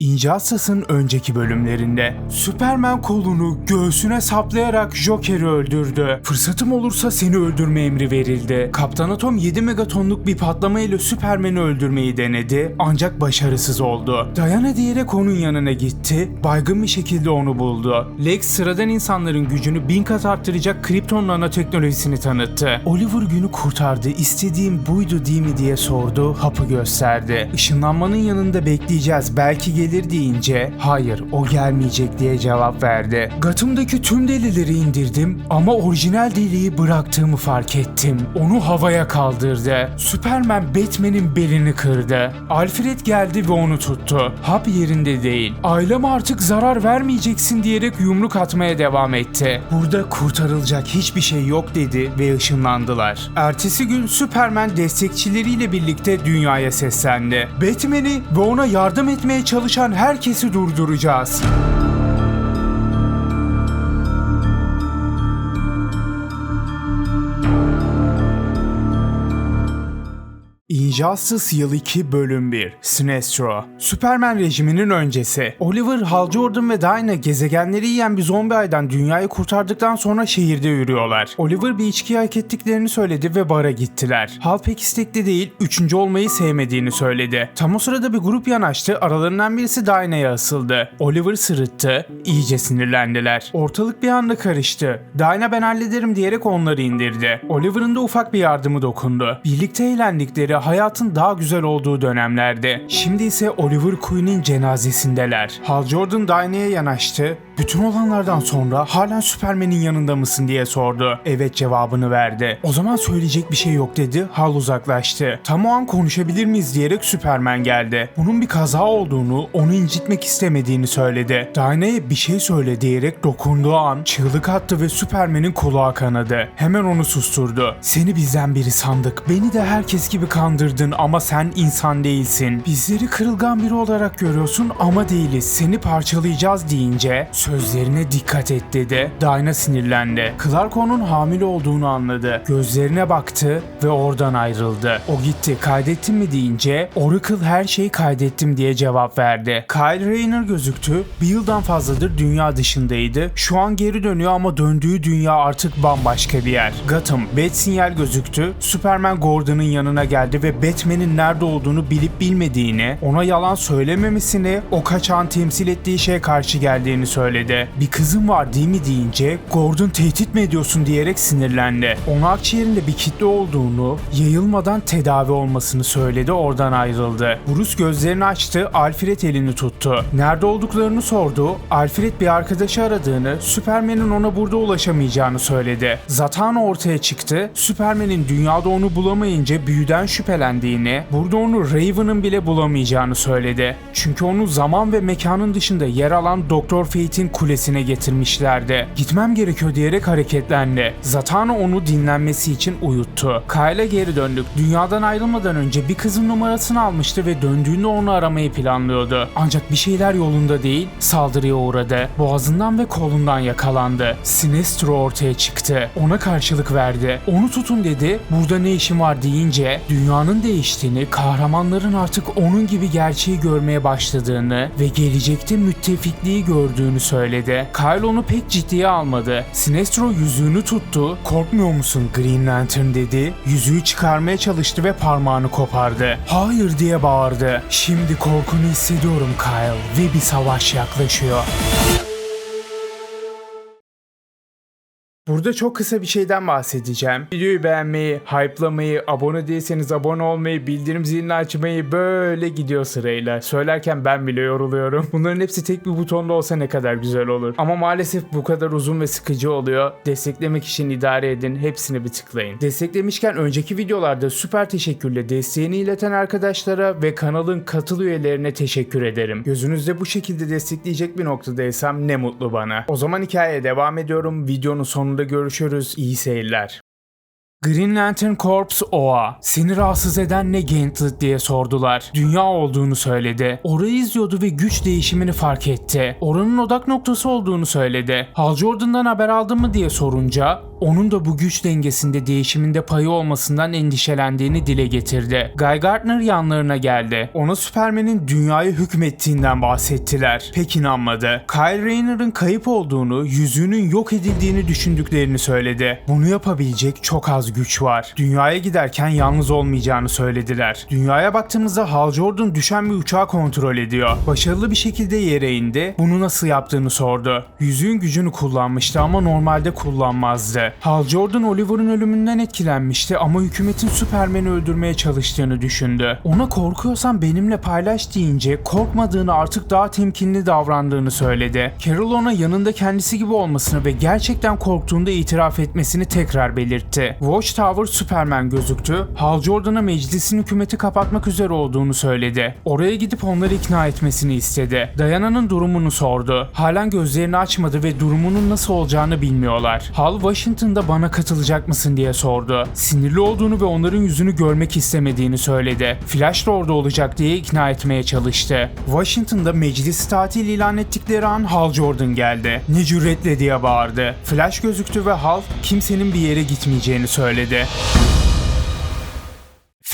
Injustice'ın önceki bölümlerinde Superman kolunu göğsüne saplayarak Joker'i öldürdü. Fırsatım olursa seni öldürme emri verildi. Kaptan Atom 7 megatonluk bir patlama ile Superman'i öldürmeyi denedi ancak başarısız oldu. Diana diyerek onun yanına gitti, baygın bir şekilde onu buldu. Lex sıradan insanların gücünü bin kat arttıracak Krypton nanoteknolojisini tanıttı. Oliver günü kurtardı, istediğim buydu değil mi diye sordu, hapı gösterdi. Işınlanmanın yanında bekleyeceğiz, belki gelir deyince hayır o gelmeyecek diye cevap verdi. Gotham'daki tüm delileri indirdim ama orijinal deliği bıraktığımı fark ettim. Onu havaya kaldırdı. Superman Batman'in belini kırdı. Alfred geldi ve onu tuttu. Hap yerinde değil. Aileme artık zarar vermeyeceksin diyerek yumruk atmaya devam etti. Burada kurtarılacak hiçbir şey yok dedi ve ışınlandılar. Ertesi gün Superman destekçileriyle birlikte dünyaya seslendi. Batman'i ve ona yardım etmeye çalışan herkesi durduracağız. Injustice Yıl 2 Bölüm 1 Sinestro Superman rejiminin öncesi Oliver, Hal Jordan ve Dinah gezegenleri yiyen bir zombi aydan dünyayı kurtardıktan sonra şehirde yürüyorlar. Oliver bir içki hak ettiklerini söyledi ve bara gittiler. Hal pek istekli değil, üçüncü olmayı sevmediğini söyledi. Tam o sırada bir grup yanaştı, aralarından birisi Dinah'ya asıldı. Oliver sırıttı, iyice sinirlendiler. Ortalık bir anda karıştı. Dinah ben hallederim diyerek onları indirdi. Oliver'ın da ufak bir yardımı dokundu. Birlikte eğlendikleri hayatın daha güzel olduğu dönemlerde. Şimdi ise Oliver Queen'in cenazesindeler. Hal Jordan Dinah'ya yanaştı. Bütün olanlardan sonra hala Superman'in yanında mısın diye sordu. Evet cevabını verdi. O zaman söyleyecek bir şey yok dedi. Hal uzaklaştı. Tam o an konuşabilir miyiz diyerek Superman geldi. Bunun bir kaza olduğunu, onu incitmek istemediğini söyledi. Dinah'ya bir şey söyle diyerek dokunduğu an çığlık attı ve Superman'in kulağı kanadı. Hemen onu susturdu. Seni bizden biri sandık. Beni de herkes gibi kandırdın ama sen insan değilsin. Bizleri kırılgan biri olarak görüyorsun ama değiliz. Seni parçalayacağız deyince sözlerine dikkat et dedi. Dinah sinirlendi. Clark onun hamile olduğunu anladı. Gözlerine baktı ve oradan ayrıldı. O gitti. Kaydettin mi deyince Oracle her şeyi kaydettim diye cevap verdi. Kyle Rayner gözüktü. Bir yıldan fazladır dünya dışındaydı. Şu an geri dönüyor ama döndüğü dünya artık bambaşka bir yer. Gotham, Bat sinyal gözüktü. Superman Gordon'ın yanına geldi ve Batman'in nerede olduğunu bilip bilmediğini, ona yalan söylememesini, o kaçağın temsil ettiği şeye karşı geldiğini söyledi. Bir kızım var değil mi deyince Gordon tehdit mi ediyorsun diyerek sinirlendi. Ona akciğerinde bir kitle olduğunu, yayılmadan tedavi olmasını söyledi oradan ayrıldı. Bruce gözlerini açtı, Alfred elini tuttu. Nerede olduklarını sordu. Alfred bir arkadaşı aradığını, Superman'in ona burada ulaşamayacağını söyledi. Zatanna ortaya çıktı. Superman'in dünyada onu bulamayınca büyüden şüphelendiğini, burada onu Raven'ın bile bulamayacağını söyledi. Çünkü onu zaman ve mekanın dışında yer alan Doktor Fate'in kulesine getirmişlerdi. Gitmem gerekiyor diyerek hareketlendi. Zatanna onu dinlenmesi için uyuttu. Kyle'a geri döndük. Dünyadan ayrılmadan önce bir kızın numarasını almıştı ve döndüğünde onu aramayı planlıyordu. Ancak bir şeyler yolunda değil, saldırıya uğradı. Boğazından ve kolundan yakalandı. Sinestro ortaya çıktı. Ona karşılık verdi. Onu tutun dedi. Burada ne işin var deyince dünyanın değiştiğini, kahramanların artık onun gibi gerçeği görmeye başladığını ve gelecekte müttefikliği gördüğünü söyledi. Kyle onu pek ciddiye almadı. Sinestro yüzüğünü tuttu. Korkmuyor musun Green Lantern dedi. Yüzüğü çıkarmaya çalıştı ve parmağını kopardı. Hayır diye bağırdı. Şimdi korkunu hissediyorum Kyle ve bir savaş yaklaşıyor. Burada çok kısa bir şeyden bahsedeceğim. Videoyu beğenmeyi, hype'lamayı, abone değilseniz abone olmayı, bildirim zilini açmayı böyle gidiyor sırayla. Söylerken ben bile yoruluyorum. Bunların hepsi tek bir butonda olsa ne kadar güzel olur. Ama maalesef bu kadar uzun ve sıkıcı oluyor. Desteklemek için idare edin. Hepsini bir tıklayın. Desteklemişken önceki videolarda süper teşekkürle desteğini ileten arkadaşlara ve kanalın katıl üyelerine teşekkür ederim. Gözünüzde bu şekilde destekleyecek bir noktadaysam ne mutlu bana. O zaman hikayeye devam ediyorum. Videonun sonunda görüşürüz. İyi seyirler. Green Lantern Corps OA. Seni rahatsız eden ne Gauntlet diye sordular. Dünya olduğunu söyledi. Orayı izliyordu ve güç değişimini fark etti. Oranın odak noktası olduğunu söyledi. Hal Jordan'dan haber aldın mı diye sorunca onun da bu güç dengesinde değişiminde payı olmasından endişelendiğini dile getirdi. Guy Gardner yanlarına geldi. Ona Superman'in dünyayı hükmettiğinden bahsettiler. Pek inanmadı. Kyle Rayner'ın kayıp olduğunu, yüzüğünün yok edildiğini düşündüklerini söyledi. Bunu yapabilecek çok az güç var. Dünyaya giderken yalnız olmayacağını söylediler. Dünyaya baktığımızda Hal Jordan düşen bir uçağı kontrol ediyor. Başarılı bir şekilde yere indi. Bunu nasıl yaptığını sordu. Yüzüğün gücünü kullanmıştı ama normalde kullanmazdı. Hal Jordan Oliver'ın ölümünden etkilenmişti ama hükümetin Superman'i öldürmeye çalıştığını düşündü. Ona korkuyorsan benimle paylaş deyince korkmadığını artık daha temkinli davrandığını söyledi. Carol ona yanında kendisi gibi olmasını ve gerçekten korktuğunda itiraf etmesini tekrar belirtti. Watchtower Superman gözüktü. Hal Jordan'a meclisin hükümeti kapatmak üzere olduğunu söyledi. Oraya gidip onları ikna etmesini istedi. Diana'nın durumunu sordu. Halen gözlerini açmadı ve durumunun nasıl olacağını bilmiyorlar. Hal Washington'da bana katılacak mısın diye sordu. Sinirli olduğunu ve onların yüzünü görmek istemediğini söyledi. Flash da orada olacak diye ikna etmeye çalıştı. Washington'da meclisi tatil ilan ettikleri an Hal Jordan geldi. Ne cüretle diye bağırdı. Flash gözüktü ve Hal kimsenin bir yere gitmeyeceğini söyledi söyledi.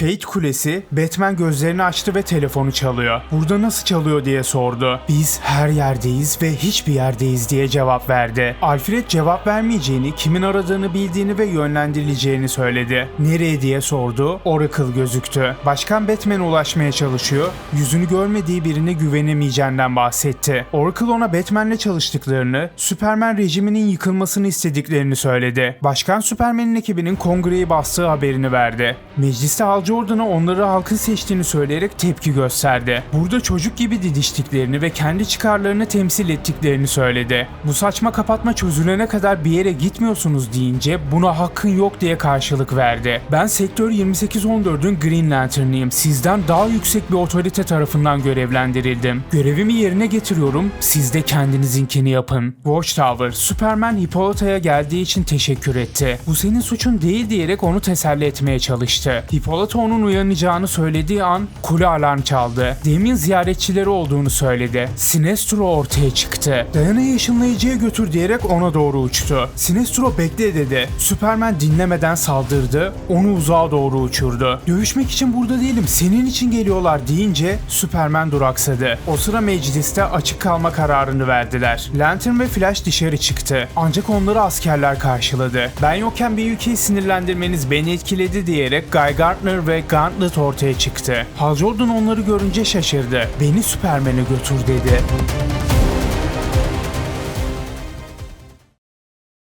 Fate Kulesi, Batman gözlerini açtı ve telefonu çalıyor. Burada nasıl çalıyor diye sordu. Biz her yerdeyiz ve hiçbir yerdeyiz diye cevap verdi. Alfred cevap vermeyeceğini, kimin aradığını bildiğini ve yönlendirileceğini söyledi. Nereye diye sordu. Oracle gözüktü. Başkan Batman'e ulaşmaya çalışıyor. Yüzünü görmediği birine güvenemeyeceğinden bahsetti. Oracle ona Batman'le çalıştıklarını, Superman rejiminin yıkılmasını istediklerini söyledi. Başkan Superman'in ekibinin kongreyi bastığı haberini verdi. Mecliste Hal Jordan'a onları halkın seçtiğini söyleyerek tepki gösterdi. Burada çocuk gibi didiştiklerini ve kendi çıkarlarını temsil ettiklerini söyledi. Bu saçma kapatma çözülene kadar bir yere gitmiyorsunuz deyince buna hakkın yok diye karşılık verdi. Ben Sektör 2814'ün Green Lantern'ıyım. Sizden daha yüksek bir otorite tarafından görevlendirildim. Görevimi yerine getiriyorum. Siz de kendinizinkini yapın. Watchtower, Superman Hippolyta'ya geldiği için teşekkür etti. Bu senin suçun değil diyerek onu teselli etmeye çalıştı. Hippolyta onun uyanacağını söylediği an kule alarm çaldı. Demin ziyaretçileri olduğunu söyledi. Sinestro ortaya çıktı. Diana'yı ışınlayıcıya götür diyerek ona doğru uçtu. Sinestro bekle dedi. Superman dinlemeden saldırdı. Onu uzağa doğru uçurdu. Dövüşmek için burada değilim senin için geliyorlar deyince Superman duraksadı. O sıra mecliste açık kalma kararını verdiler. Lantern ve Flash dışarı çıktı. Ancak onları askerler karşıladı. Ben yokken bir ülkeyi sinirlendirmeniz beni etkiledi diyerek Guy Gardner ve Gauntlet ortaya çıktı. Hal Jordan onları görünce şaşırdı. Beni Superman'e götür dedi.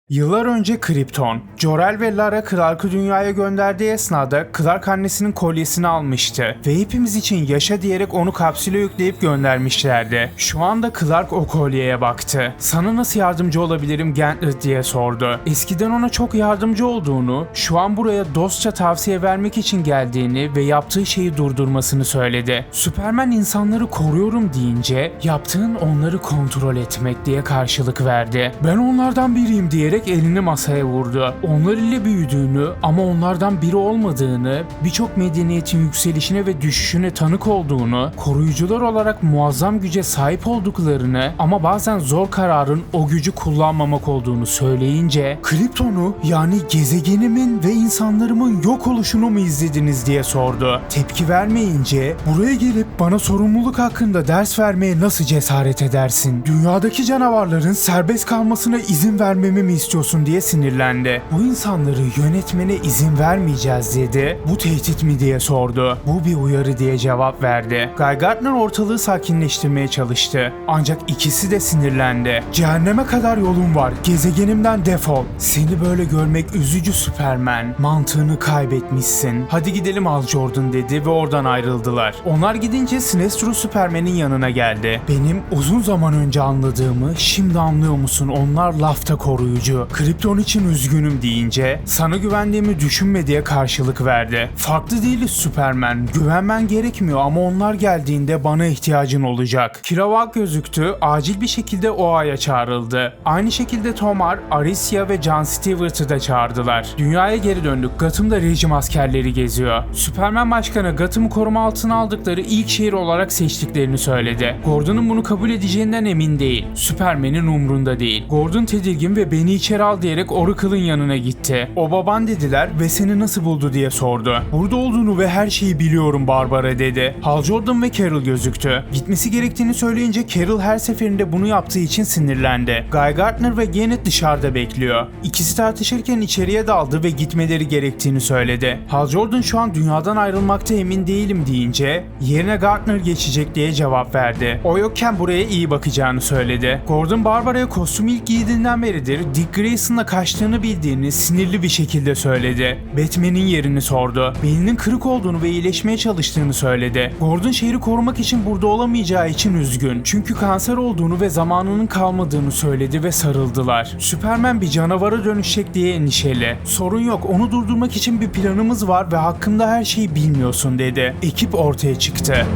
Yıllar önce Krypton, Jor-El ve Lara Clark'ı dünyaya gönderdiği esnada Clark annesinin kolyesini almıştı ve hepimiz için yaşa diyerek onu kapsüle yükleyip göndermişlerdi. Şu anda Clark o kolyeye baktı. Sana nasıl yardımcı olabilirim Gauntlet diye sordu. Eskiden ona çok yardımcı olduğunu, şu an buraya dostça tavsiye vermek için geldiğini ve yaptığı şeyi durdurmasını söyledi. Superman insanları koruyorum deyince yaptığın onları kontrol etmek diye karşılık verdi. Ben onlardan biriyim diyerek elini masaya vurdu. Onlar ile büyüdüğünü ama onlardan biri olmadığını, birçok medeniyetin yükselişine ve düşüşüne tanık olduğunu, koruyucular olarak muazzam güce sahip olduklarını ama bazen zor kararın o gücü kullanmamak olduğunu söyleyince Krypton'u yani gezegenimin ve insanlarımın yok oluşunu mu izlediniz diye sordu. Tepki vermeyince buraya gelip bana sorumluluk hakkında ders vermeye nasıl cesaret edersin? Dünyadaki canavarların serbest kalmasına izin vermemi mi istiyorsun diye sinirlendi. Bu insanları yönetmene izin vermeyeceğiz dedi. Bu tehdit mi diye sordu. Bu bir uyarı diye cevap verdi. Guy Gardner ortalığı sakinleştirmeye çalıştı. Ancak ikisi de sinirlendi. Cehenneme kadar yolun var. Gezegenimden defol. Seni böyle görmek üzücü Superman. Mantığını kaybetmişsin. Hadi gidelim Al Jordan dedi ve oradan ayrıldılar. Onlar gidince Sinestro Superman'in yanına geldi. Benim uzun zaman önce anladığımı şimdi anlıyor musun? Onlar lafta koruyucu. Krypton için üzgünüm deyince sana güvendiğimi düşünme diye karşılık verdi. Farklı değiliz Superman. Güvenmen gerekmiyor ama onlar geldiğinde bana ihtiyacın olacak. Kilowog gözüktü. Acil bir şekilde OA'ya çağrıldı. Aynı şekilde Tomar, Aricia ve John Stewart'ı da çağırdılar. Dünyaya geri döndük. Gotham'da rejim askerleri geziyor. Superman başkanı Gotham'ı koruma altına aldıkları ilk şehir olarak seçtiklerini söyledi. Gordon'un bunu kabul edeceğinden emin değil. Superman'in umrunda değil. Gordon tedirgin ve beni içeri al diyerek Oracle'ın yanına gitti. O baban dediler ve seni nasıl buldu diye sordu. Burada olduğunu ve her şeyi biliyorum Barbara dedi. Hal Jordan ve Carol gözüktü. Gitmesi gerektiğini söyleyince Carol her seferinde bunu yaptığı için sinirlendi. Guy Gardner ve Janet dışarıda bekliyor. İkisi tartışırken içeriye daldı ve gitmeleri gerektiğini söyledi. Hal Jordan şu an dünyadan ayrılmakta emin değilim deyince yerine Gardner geçecek diye cevap verdi. O yokken buraya iyi bakacağını söyledi. Gordon Barbara'ya kostüm ilk giydiğinden beridir Dick Grayson'la kaçtığını bildiğini sinirli bir şekilde söyledi. Batman'in yerini sordu. Belinin kırık olduğunu ve iyileşmeye çalıştığını söyledi. Gordon şehri korumak için burada olamayacağı için üzgün. Çünkü kanser olduğunu ve zamanının kalmadığını söyledi ve sarıldılar. Superman bir canavara dönüşecek diye endişeli. Sorun yok onu durdurmak için bir planımız var ve hakkında her şeyi bilmiyorsun dedi. Ekip ortaya çıktı.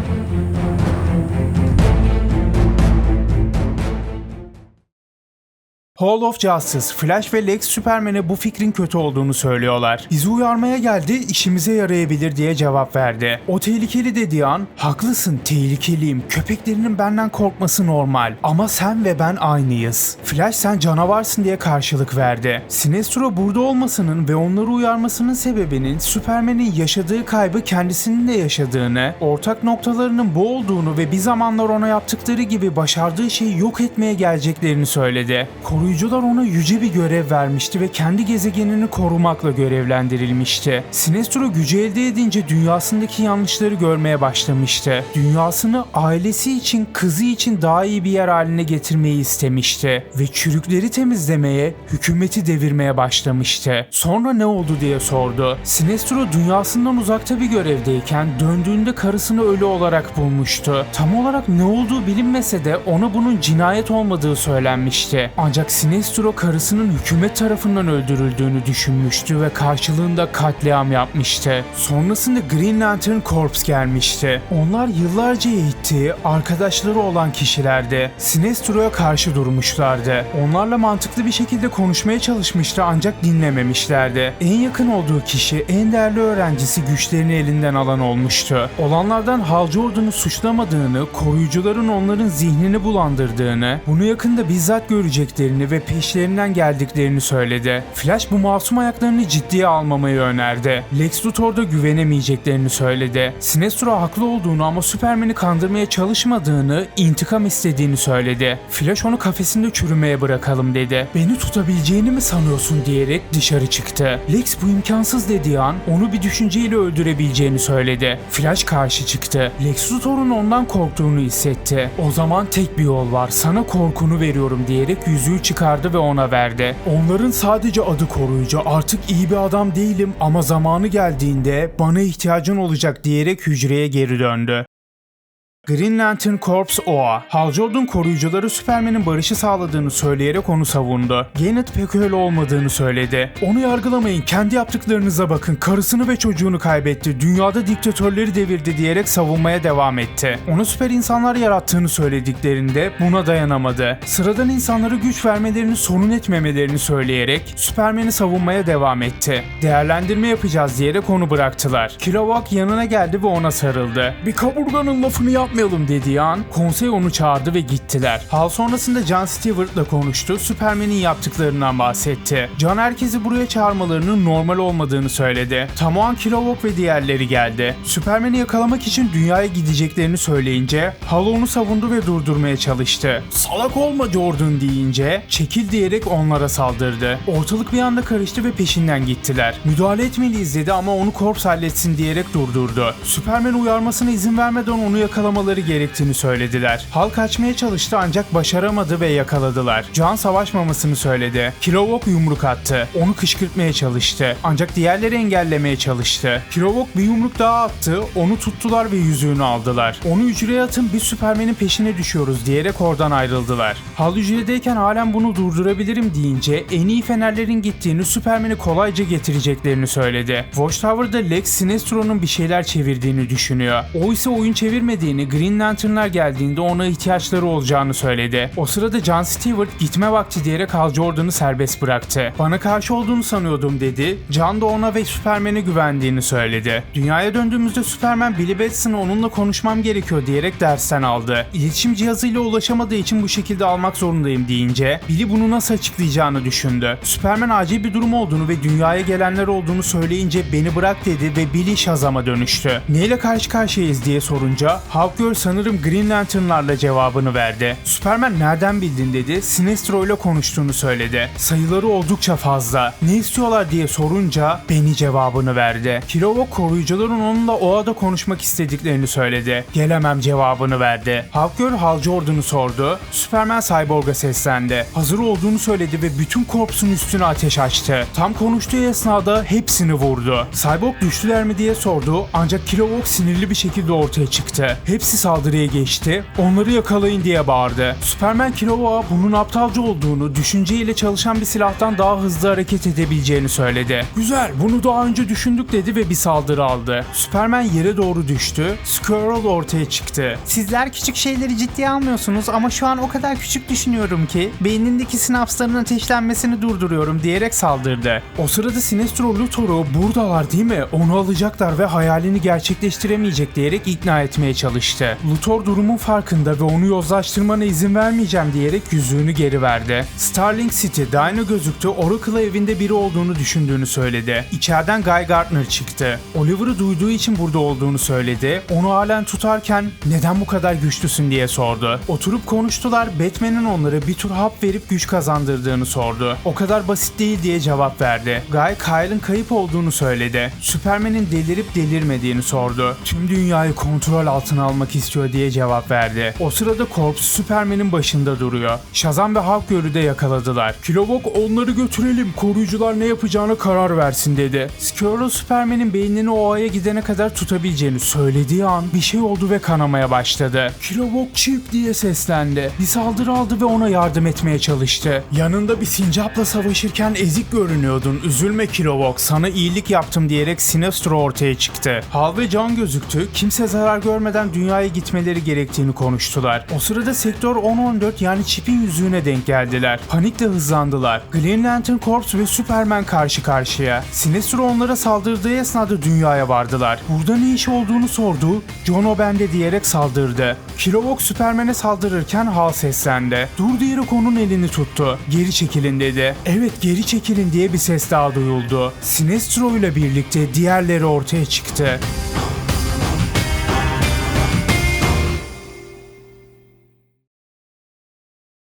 Hall of Justice, Flash ve Lex Superman'e bu fikrin kötü olduğunu söylüyorlar. Bizi uyarmaya geldi, işimize yarayabilir diye cevap verdi. O tehlikeli dediği an, haklısın tehlikeliyim, köpeklerinin benden korkması normal. Ama sen ve ben aynıyız. Flash sen canavarsın diye karşılık verdi. Sinestro burada olmasının ve onları uyarmasının sebebinin Superman'in yaşadığı kaybı kendisinin de yaşadığını, ortak noktalarının bu olduğunu ve bir zamanlar ona yaptıkları gibi başardığı şeyi yok etmeye geleceklerini söyledi. Koruyucular ona yüce bir görev vermişti ve kendi gezegenini korumakla görevlendirilmişti. Sinestro gücü elde edince dünyasındaki yanlışları görmeye başlamıştı. Dünyasını ailesi için, kızı için daha iyi bir yer haline getirmeyi istemişti ve çürükleri temizlemeye, hükümeti devirmeye başlamıştı. Sonra ne oldu diye sordu. Sinestro dünyasından uzakta bir görevdeyken döndüğünde karısını ölü olarak bulmuştu. Tam olarak ne olduğu bilinmese de ona bunun cinayet olmadığı söylenmişti. Ancak Sinestro karısının hükümet tarafından öldürüldüğünü düşünmüştü ve karşılığında katliam yapmıştı. Sonrasında Green Lantern Corps gelmişti. Onlar yıllarca eğittiği, arkadaşları olan kişilerdi. Sinestro'ya karşı durmuşlardı. Onlarla mantıklı bir şekilde konuşmaya çalışmıştı ancak dinlememişlerdi. En yakın olduğu kişi, en değerli öğrencisi güçlerini elinden alan olmuştu. Olanlardan Hal Jordan'ı suçlamadığını, koruyucuların onların zihnini bulandırdığını, bunu yakında bizzat göreceklerini ve peşlerinden geldiklerini söyledi. Flash bu masum ayaklarını ciddiye almamayı önerdi. Lex Luthor da güvenemeyeceklerini söyledi. Sinestro haklı olduğunu ama Superman'i kandırmaya çalışmadığını, intikam istediğini söyledi. Flash onu kafesinde çürümeye bırakalım dedi. Beni tutabileceğini mi sanıyorsun diyerek dışarı çıktı. Lex bu imkansız dediği an onu bir düşünceyle öldürebileceğini söyledi. Flash karşı çıktı. Lex Luthor'un ondan korktuğunu hissetti. O zaman tek bir yol var. Sana korkunu veriyorum diyerek yüzüğü çıkardı ve ona verdi. Onların sadece adı koruyucu. Artık iyi bir adam değilim ama zamanı geldiğinde bana ihtiyacın olacak diyerek hücreye geri döndü. Green Lantern Corps OA, Hal Jordan koruyucuları Superman'in barışı sağladığını söyleyerek onu savundu. Janet pek öyle olmadığını söyledi. Onu yargılamayın, kendi yaptıklarınıza bakın. Karısını ve çocuğunu kaybetti, dünyada diktatörleri devirdi diyerek savunmaya devam etti. Ona süper insanlar yarattığını söylediklerinde buna dayanamadı. Sıradan insanlara güç vermelerini sorun etmemelerini söyleyerek Superman'i savunmaya devam etti. Değerlendirme yapacağız diyerek onu bıraktılar. Kilowog yanına geldi ve ona sarıldı. Bir kaburganın lafını yapmayalım dediği an konsey onu çağırdı ve gittiler. Hal sonrasında John Stewart'la konuştu, Superman'in yaptıklarından bahsetti. John herkesi buraya çağırmalarının normal olmadığını söyledi. Tam o an Kilowog ve diğerleri geldi. Superman'i yakalamak için dünyaya gideceklerini söyleyince Hal onu savundu ve durdurmaya çalıştı. Salak olma Jordan deyince çekil diyerek onlara saldırdı. Ortalık bir anda karıştı ve peşinden gittiler. Müdahale etmeliyiz dedi ama onu korps halletsin diyerek durdurdu. Superman uyarmasına izin vermeden onu yakalamaları gerektiğini söylediler. Hal kaçmaya çalıştı ancak başaramadı ve yakaladılar. John savaşmamasını söyledi. Kilowog yumruk attı. Onu kışkırtmaya çalıştı. Ancak diğerleri engellemeye çalıştı. Kilowog bir yumruk daha attı. Onu tuttular ve yüzüğünü aldılar. Onu hücreye atın biz Superman'in peşine düşüyoruz diyerek oradan ayrıldılar. Hal hücredeyken halen bunu durdurabilirim deyince en iyi fenerlerin gittiğini Superman'i kolayca getireceklerini söyledi. Watchtower'da Lex Sinestro'nun bir şeyler çevirdiğini düşünüyor. O ise oyun çevirmediğini Green Lantern'lar geldiğinde ona ihtiyaçları olacağını söyledi. O sırada John Stewart gitme vakti diyerek Hal Jordan'ı serbest bıraktı. Bana karşı olduğunu sanıyordum dedi. John da ona ve Superman'e güvendiğini söyledi. Dünyaya döndüğümüzde Superman Billy Batson'a onunla konuşmam gerekiyor diyerek dersten aldı. İletişim cihazıyla ulaşamadığı için bu şekilde almak zorundayım deyince Billy bunu nasıl açıklayacağını düşündü. Superman acil bir durum olduğunu ve dünyaya gelenler olduğunu söyleyince beni bırak dedi ve Billy Shazam'a dönüştü. Neyle karşı karşıyayız diye sorunca Hawkgirl sanırım Green Lantern'larla cevabını verdi. Superman nereden bildin dedi. Sinestro ile konuştuğunu söyledi. Sayıları oldukça fazla. Ne istiyorlar diye sorunca beni cevabını verdi. Kilowog koruyucuların onunla o ada konuşmak istediklerini söyledi. Gelemem cevabını verdi. Hawkgirl Hal Jordan'ı sordu. Superman Cyborg'a seslendi. Hazır olduğunu söyledi ve bütün korpsun üstüne ateş açtı. Tam konuştuğu esnada hepsini vurdu. Cyborg düştüler mi diye sordu ancak Kilowog sinirli bir şekilde ortaya çıktı. Hepsi saldırıya geçti. Onları yakalayın diye bağırdı. Superman Kilowog'a bunun aptalca olduğunu, düşünceyle çalışan bir silahtan daha hızlı hareket edebileceğini söyledi. Güzel, bunu daha önce düşündük dedi ve bir saldırı aldı. Superman yere doğru düştü. Squirrel ortaya çıktı. Sizler küçük şeyleri ciddiye almıyorsunuz ama şu an o kadar küçük düşünüyorum ki beynindeki sinapsların ateşlenmesini durduruyorum diyerek saldırdı. O sırada Sinestro Luthor'u buradalar değil mi? Onu alacaklar ve hayalini gerçekleştiremeyecek diyerek ikna etmeye çalıştı. Luthor durumun farkında ve onu yozlaştırmana izin vermeyeceğim diyerek yüzüğünü geri verdi. Starling City, Dino gözüktü, Oracle'a evinde biri olduğunu düşündüğünü söyledi. İçeriden Guy Gardner çıktı. Oliver'ı duyduğu için burada olduğunu söyledi. Onu halen tutarken neden bu kadar güçlüsün diye sordu. Oturup konuştular. Batman'in onlara bir tur hap verip güç kazandırdığını sordu. O kadar basit değil diye cevap verdi. Guy Kyle'ın kayıp olduğunu söyledi. Superman'in delirip delirmediğini sordu. Tüm dünyayı kontrol altına almak istiyor diye cevap verdi. O sırada Corps Superman'in başında duruyor. Shazam ve Hawkgirl'ü de yakaladılar. Kilowog onları götürelim. Koruyucular ne yapacağına karar versin dedi. Squirrel Superman'in beynini o gidene kadar tutabileceğini söylediği an bir şey oldu ve kanamaya başladı. Kilowog çık diye seslendi. Bir saldırı aldı ve ona yardım etmeye çalıştı. Yanında bir sincapla savaşırken ezik görünüyordun. Üzülme Kilowog sana iyilik yaptım diyerek Sinestro ortaya çıktı. Hal ve Can gözüktü. Kimse zarar görmeden dünyaya gitmeleri gerektiğini konuştular. O sırada sektör 10-14 yani çipin yüzüğüne denk geldiler. Panikle hızlandılar. Green Lantern Corps ve Superman karşı karşıya. Sinestro onlara saldırdığı esnada dünyaya vardılar. Burada ne iş olduğunu sordu. John o bende diyerek saldırdı. Kilowog Superman'e saldırırken Hal seslendi. Dur diyerek onun elini tuttu. Geri çekilin dedi. Evet geri çekilin diye bir ses daha duyuldu. Sinestro ile birlikte diğerleri ortaya çıktı.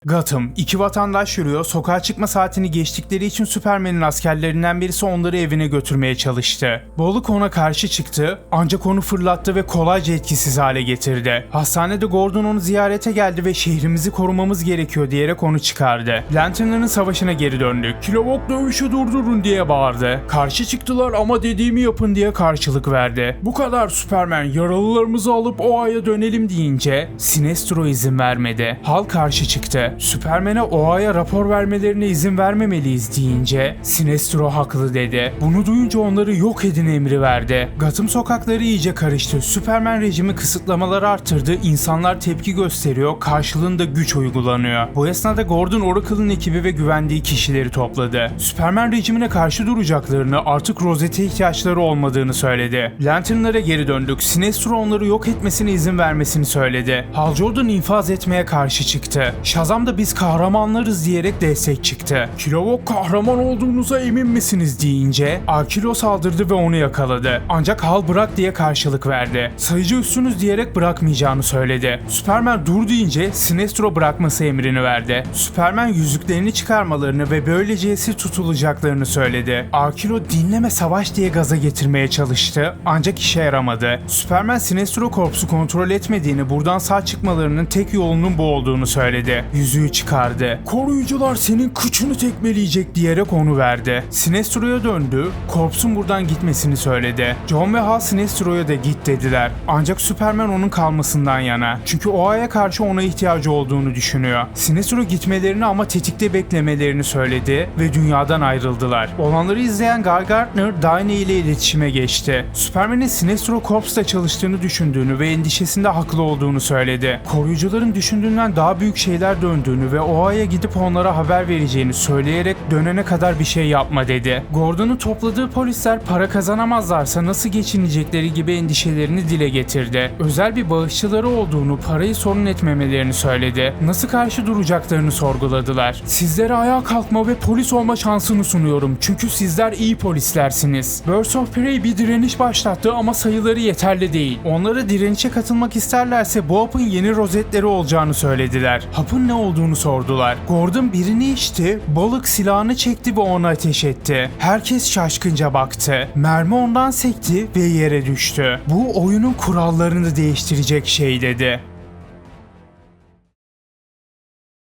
Gotham. iki vatandaş yürüyor. Sokağa çıkma saatini geçtikleri için Superman'in askerlerinden birisi onları evine götürmeye çalıştı. Boluk ona karşı çıktı ancak onu fırlattı ve kolayca etkisiz hale getirdi. Hastanede Gordon onu ziyarete geldi ve şehrimizi korumamız gerekiyor diyerek onu çıkardı. Lanternların savaşına geri döndük. Kilowog dövüşü durdurun diye bağırdı. Karşı çıktılar ama dediğimi yapın diye karşılık verdi. Bu kadar Superman yaralılarımızı alıp o aya dönelim deyince Sinestro izin vermedi. Hal karşı çıktı. Superman'e OA'ya rapor vermelerine izin vermemeliyiz deyince Sinestro haklı dedi. Bunu duyunca onları yok edin emri verdi. Gotham sokakları iyice karıştı. Superman rejimi kısıtlamaları arttırdı. İnsanlar tepki gösteriyor. Karşılığında güç uygulanıyor. Bu esnada Gordon Oracle'ın ekibi ve güvendiği kişileri topladı. Superman rejimine karşı duracaklarını artık rozete ihtiyaçları olmadığını söyledi. Lanternlara geri döndük. Sinestro onları yok etmesine izin vermesini söyledi. Hal Jordan infaz etmeye karşı çıktı. Shazam da biz kahramanlarız diyerek destek çıktı. Kilowog kahraman olduğunuza emin misiniz deyince Akilo saldırdı ve onu yakaladı. Ancak Hal bırak diye karşılık verdi. Sayıcı üstünüz diyerek bırakmayacağını söyledi. Superman dur deyince Sinestro bırakması emrini verdi. Superman yüzüklerini çıkarmalarını ve böylece esir tutulacaklarını söyledi. Akilo dinleme savaş diye gaza getirmeye çalıştı ancak işe yaramadı. Superman Sinestro Corps'u kontrol etmediğini buradan sağ çıkmalarının tek yolunun bu olduğunu söyledi. Yüzüğü yüzüğü çıkardı. Koruyucular senin kıçını tekmeleyecek diyerek onu verdi. Sinestro'ya döndü, Korps'un buradan gitmesini söyledi. John ve Hal Sinestro'ya da git dediler. Ancak Superman onun kalmasından yana. Çünkü O'aya karşı ona ihtiyacı olduğunu düşünüyor. Sinestro gitmelerini ama tetikte beklemelerini söyledi ve dünyadan ayrıldılar. Olanları izleyen Guy Gardner Dinah ile iletişime geçti. Superman'in Sinestro Corps'ta çalıştığını düşündüğünü ve endişesinde haklı olduğunu söyledi. Koruyucuların düşündüğünden daha büyük şeyler döndüğünü ve O'ya gidip onlara haber vereceğini söyleyerek dönene kadar bir şey yapma dedi. Gordon'u topladığı polisler para kazanamazlarsa nasıl geçinecekleri gibi endişelerini dile getirdi. Özel bir bağışçıları olduğunu, parayı sorun etmemelerini söyledi. Nasıl karşı duracaklarını sorguladılar. Sizlere ayağa kalkma ve polis olma şansını sunuyorum. Çünkü sizler iyi polislersiniz. Birds of Prey bir direniş başlattı ama sayıları yeterli değil. Onlara direnişe katılmak isterlerse bu hapın yeni rozetleri olacağını söylediler. Hapın ne olduğunu sordular. Gordon birini içti, balık silahını çekti ve ona ateş etti. Herkes şaşkınca baktı. Mermi ondan sekti ve yere düştü. Bu oyunun kurallarını değiştirecek şey dedi.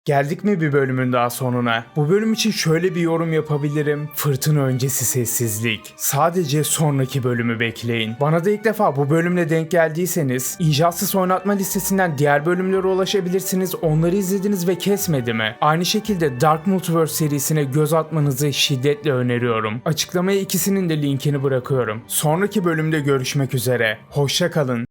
Geldik mi bir bölümün daha sonuna? Bu bölüm için şöyle bir yorum yapabilirim. Fırtına öncesi sessizlik. Sadece sonraki bölümü bekleyin. Bana da ilk defa bu bölümle denk geldiyseniz icatsız oynatma listesinden diğer bölümlere ulaşabilirsiniz. Onları izlediniz ve kesmedi mi? Aynı şekilde Dark Multiverse serisine göz atmanızı şiddetle öneriyorum. Açıklamaya ikisinin de linkini bırakıyorum. Sonraki bölümde görüşmek üzere. Hoşça kalın.